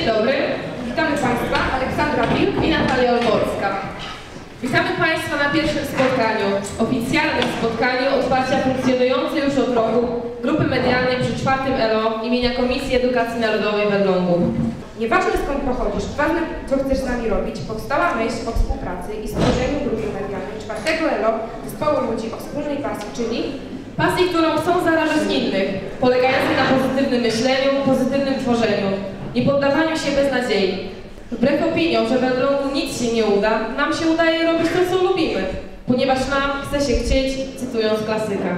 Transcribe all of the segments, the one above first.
Dzień dobry, witamy Państwa, Aleksandra Wilk i Natalia Olborska. Witamy Państwa na pierwszym spotkaniu, oficjalnym spotkaniu otwarcia funkcjonującej już od roku grupy medialnej przy czwartym ELO imienia Komisji Edukacji Narodowej w Elblągu. Nieważne skąd pochodzisz, ważne co chcesz z nami robić, powstała myśl o współpracy i stworzeniu grupy medialnej czwartego ELO zespołu ludzi o wspólnej pasji, czyli Pasji, którą chcą zarażać innych, polegającej na pozytywnym myśleniu, pozytywnym tworzeniu, nie poddawaniu się bez nadziei. Wbrew opiniom, że w Elblągu nic się nie uda, nam się udaje robić to, co lubimy, ponieważ nam chce się chcieć, cytując klasyka.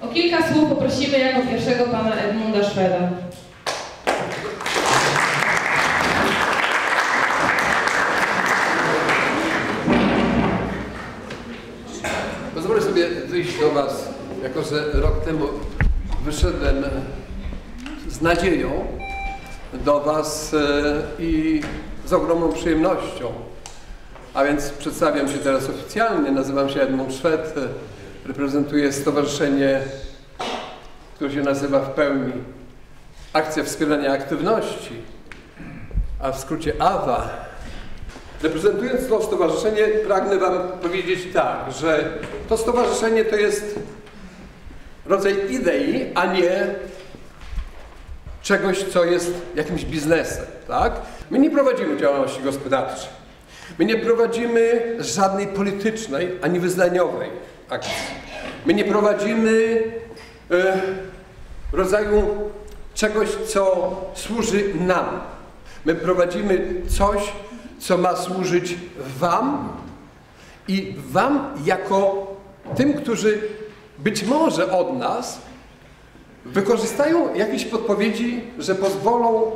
O kilka słów poprosimy jako pierwszego pana Edmunda Szweda. Pozwolę sobie wyjść do Was, jako że rok temu wyszedłem z nadzieją do Was e, i z ogromną przyjemnością. A więc przedstawiam się teraz oficjalnie. Nazywam się Edmund Szwed. e, Reprezentuję stowarzyszenie, które się nazywa w pełni Akcja Wspierania Aktywności, a w skrócie AWA. Reprezentując to stowarzyszenie, pragnę Wam powiedzieć tak, że to stowarzyszenie to jest rodzaj idei, a nie czegoś, co jest jakimś biznesem, tak? My nie prowadzimy działalności gospodarczej. My nie prowadzimy żadnej politycznej ani wyznaniowej akcji. My nie prowadzimy e, rodzaju czegoś, co służy nam. My prowadzimy coś, co ma służyć Wam i Wam jako tym, którzy być może od nas wykorzystają jakieś podpowiedzi, że pozwolą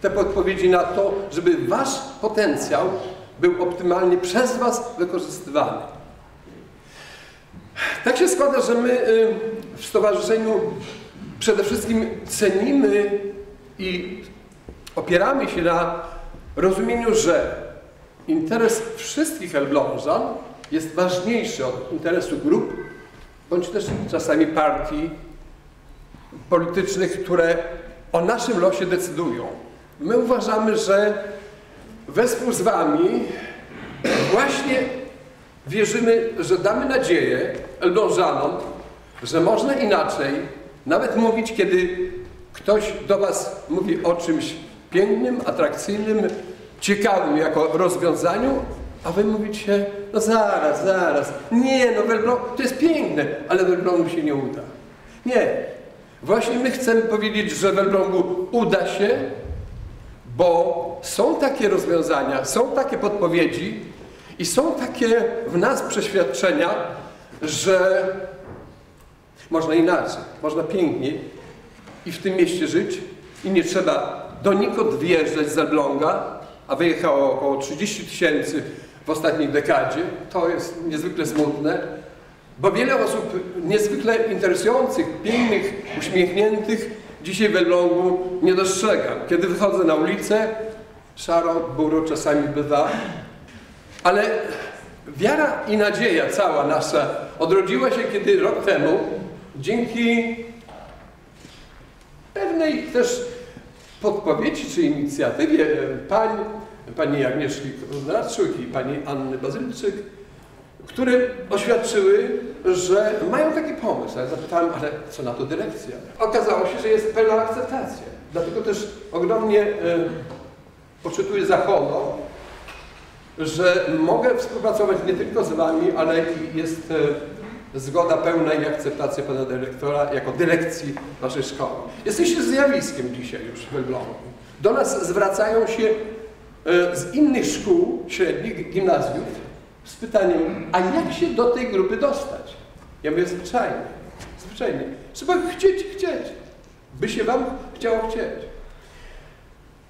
te podpowiedzi na to, żeby Wasz potencjał był optymalnie przez Was wykorzystywany. Tak się składa, że my y, w stowarzyszeniu przede wszystkim cenimy i opieramy się na rozumieniu, że interes wszystkich Elblążan jest ważniejszy od interesu grup, bądź też czasami partii politycznych, które o naszym losie decydują. My uważamy, że wespół z Wami właśnie wierzymy, że damy nadzieję Elblążanom, że można inaczej nawet mówić, kiedy ktoś do Was mówi o czymś pięknym, atrakcyjnym, ciekawym jako rozwiązaniu, a Wy mówicie, no zaraz, zaraz, nie, no w Elblągu, to jest piękne, ale Elblągu się nie uda. Nie. Właśnie my chcemy powiedzieć, że w Elblągu uda się, bo są takie rozwiązania, są takie podpowiedzi i są takie w nas przeświadczenia, że można inaczej, można piękniej i w tym mieście żyć i nie trzeba donikąd wyjeżdżać z Elbląga, a wyjechało około 30 tysięcy w ostatniej dekadzie. To jest niezwykle smutne, bo wiele osób niezwykle interesujących, pięknych, uśmiechniętych dzisiaj w Elblągu nie dostrzegam. Kiedy wychodzę na ulicę, szaro, buro czasami bywa, ale wiara i nadzieja cała nasza odrodziła się, kiedy rok temu dzięki pewnej też podpowiedzi czy inicjatywie pań, pani Agnieszki Konradczuk i pani Anny Bazylczyk, które oświadczyły, że mają taki pomysł. Ja zapytałem, ale co na to dyrekcja? Okazało się, że jest pełna akceptacja. Dlatego też ogromnie e, poczytuję za honor, że mogę współpracować nie tylko z Wami, ale jest e, zgoda pełna i akceptacja Pana Dyrektora jako dyrekcji Waszej szkoły. Jesteście zjawiskiem dzisiaj już w Elblągu. Do nas zwracają się e, z innych szkół średnich, gimnazjów z pytaniem, a jak się do tej grupy dostać? Ja mówię zwyczajnie, zwyczajnie. Trzeba chcieć, chcieć, by się Wam chciało chcieć.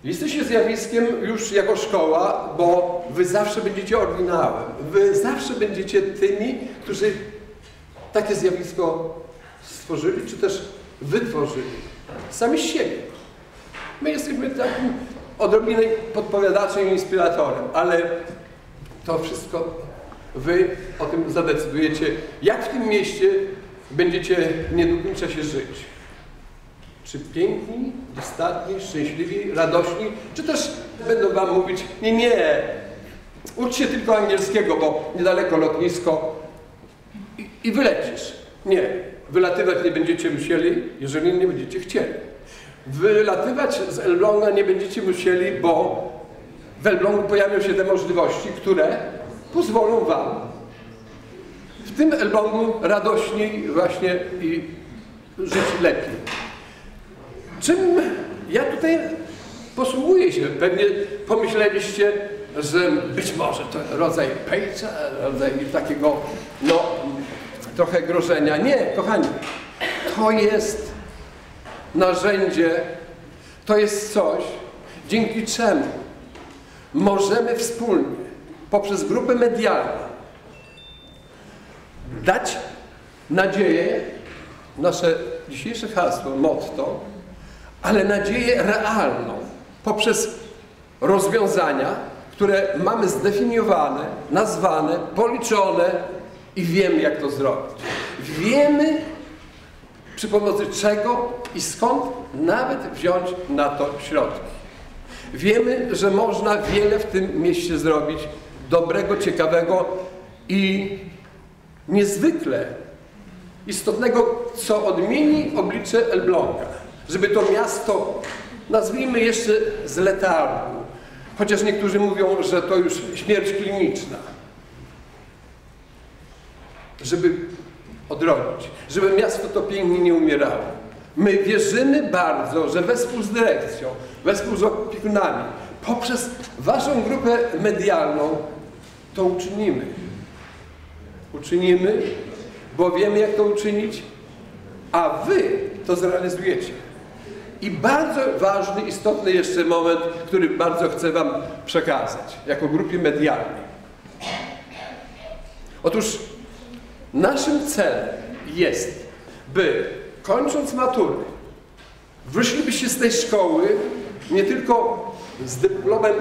Jesteście zjawiskiem już jako szkoła, bo Wy zawsze będziecie oryginałem. Wy zawsze będziecie tymi, którzy takie zjawisko stworzyli, czy też wytworzyli. Sami z siebie. My jesteśmy takim odrobinę podpowiadaczem i inspiratorem, ale to wszystko Wy o tym zadecydujecie, jak w tym mieście będziecie w niedługim czasie żyć. czy piękni, dostatni, szczęśliwi, radośni, czy też będą wam mówić, nie, nie, ucz się tylko angielskiego, bo niedaleko lotnisko i, i wylecisz. Nie, wylatywać nie będziecie musieli, jeżeli nie będziecie chcieli. Wylatywać z Elbląga nie będziecie musieli, bo w Elblągu pojawią się te możliwości, które pozwolą wam w tym Elblągu radośniej właśnie i żyć lepiej. Czym ja tutaj posługuję się? Pewnie pomyśleliście, że być może to rodzaj pejcza, rodzaj takiego, no, trochę grożenia. Nie, kochani, to jest narzędzie, to jest coś, dzięki czemu możemy wspólnie, poprzez grupy medialne, dać nadzieję, nasze dzisiejsze hasło, motto, ale nadzieję realną poprzez rozwiązania, które mamy zdefiniowane, nazwane, policzone i wiemy, jak to zrobić. Wiemy, przy pomocy czego i skąd nawet wziąć na to środki. Wiemy, że można wiele w tym mieście zrobić dobrego, ciekawego i niezwykle istotnego, co odmieni oblicze Elbląga. Żeby to miasto, nazwijmy jeszcze z letargu, chociaż niektórzy mówią, że to już śmierć kliniczna, żeby odrodzić, żeby miasto to pięknie nie umierało. My wierzymy bardzo, że wespół z dyrekcją, wespół z opiekunami, poprzez Waszą grupę medialną to uczynimy. Uczynimy, bo wiemy, jak to uczynić, a Wy to zrealizujecie. I bardzo ważny, istotny jeszcze moment, który bardzo chcę Wam przekazać, jako grupie medialnej. Otóż naszym celem jest, by kończąc matury, wyszlibyście z tej szkoły nie tylko z dyplomem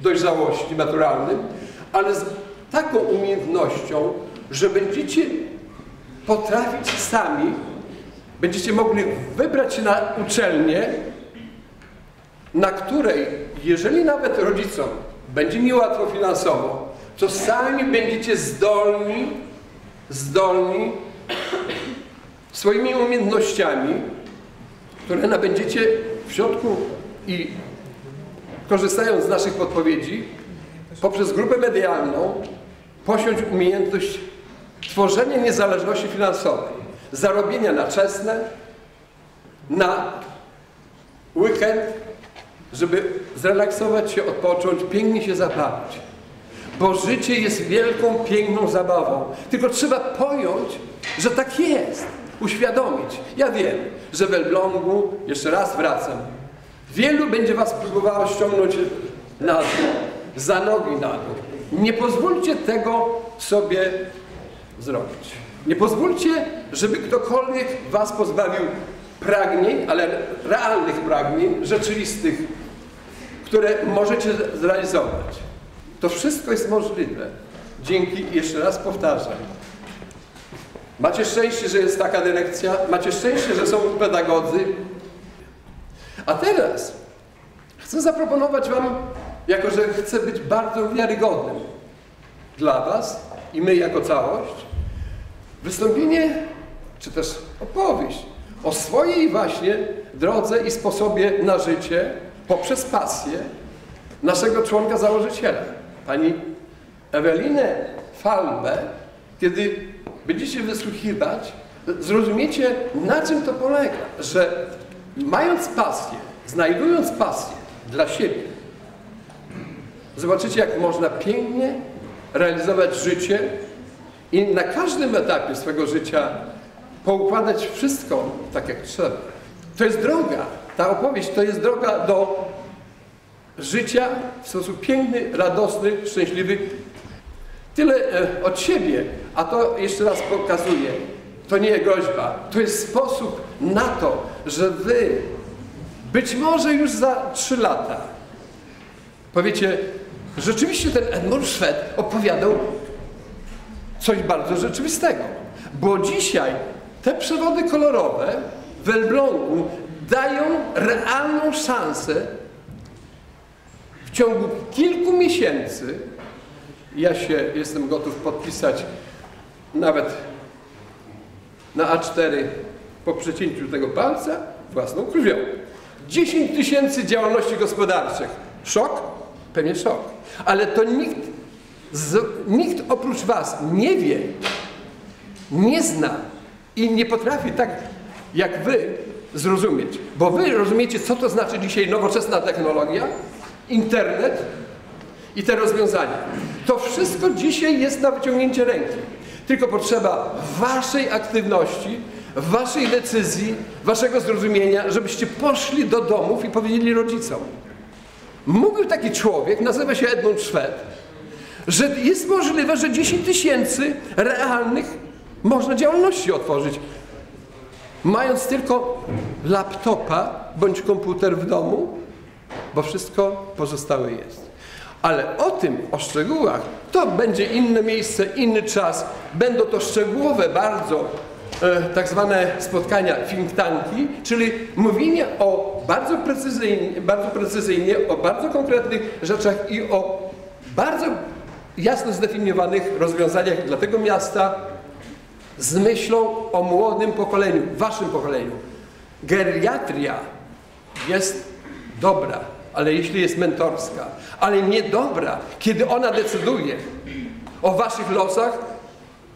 dojrzałości maturalnym, ale z taką umiejętnością, że będziecie potrafić sami, będziecie mogli wybrać się na uczelnię, na której, jeżeli nawet rodzicom będzie niełatwo finansowo, to sami będziecie zdolni, zdolni swoimi umiejętnościami, które nabędziecie w środku i korzystając z naszych podpowiedzi, poprzez grupę medialną posiąść umiejętność tworzenia niezależności finansowej, zarobienia na czesne, na weekend, żeby zrelaksować się, odpocząć, pięknie się zabawić. Bo życie jest wielką, piękną zabawą. Tylko trzeba pojąć, że tak jest. Uświadomić. Ja wiem, że w Elblągu, jeszcze raz wracam, wielu będzie was próbowało ściągnąć na dół, za nogi na dół. Nie pozwólcie tego sobie zrobić. Nie pozwólcie, żeby ktokolwiek was pozbawił pragnień, ale realnych pragnień, rzeczywistych, które możecie zrealizować. To wszystko jest możliwe. Dzięki, jeszcze raz powtarzam, macie szczęście, że jest taka dyrekcja, macie szczęście, że są pedagodzy. A teraz chcę zaproponować Wam, jako że chcę być bardzo wiarygodnym dla Was i my jako całość, wystąpienie, czy też opowieść o swojej właśnie drodze i sposobie na życie poprzez pasję naszego członka założyciela, pani Ewelinę Falbę, kiedy będziecie wysłuchiwać, zrozumiecie, na czym to polega, że mając pasję, znajdując pasję dla siebie, zobaczycie, jak można pięknie realizować życie i na każdym etapie swego życia poukładać wszystko tak, jak trzeba. To jest droga. Ta opowieść to jest droga do życia w sposób piękny, radosny, szczęśliwy. Tyle e, od siebie, a to jeszcze raz pokazuję, to nie groźba, to jest sposób na to, że wy być może już za trzy lata powiecie, rzeczywiście ten Edmund Szwed opowiadał coś bardzo rzeczywistego, bo dzisiaj te przewody kolorowe w Elblągu dają realną szansę w ciągu kilku miesięcy, ja się jestem gotów podpisać nawet na A4 po przecięciu tego palca własną krwią. 10 tysięcy działalności gospodarczych. Szok? Pewnie szok. Ale to nikt, z, nikt oprócz Was nie wie, nie zna i nie potrafi tak jak Wy zrozumieć. Bo Wy rozumiecie, co to znaczy dzisiaj nowoczesna technologia, internet i te rozwiązania. To wszystko dzisiaj jest na wyciągnięcie ręki. Tylko potrzeba Waszej aktywności, Waszej decyzji, Waszego zrozumienia, żebyście poszli do domów i powiedzieli rodzicom. Mówił taki człowiek, nazywa się Edmund Szwed, że jest możliwe, że 10 tysięcy realnych można działalności otworzyć, mając tylko laptopa bądź komputer w domu, bo wszystko pozostałe jest. Ale o tym, o szczegółach, to będzie inne miejsce, inny czas. Będą to szczegółowe bardzo e, tak zwane spotkania think tanki, czyli mówienie o bardzo precyzyjnie, bardzo precyzyjnie, o bardzo konkretnych rzeczach i o bardzo jasno zdefiniowanych rozwiązaniach dla tego miasta z myślą o młodym pokoleniu, waszym pokoleniu. Geriatria jest dobra, ale jeśli jest mentorska, ale niedobra, kiedy ona decyduje o waszych losach,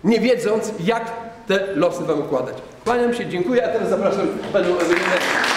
nie wiedząc, jak te losy wam układać. Kłaniam się, dziękuję, a teraz zapraszam panią Ewelinę.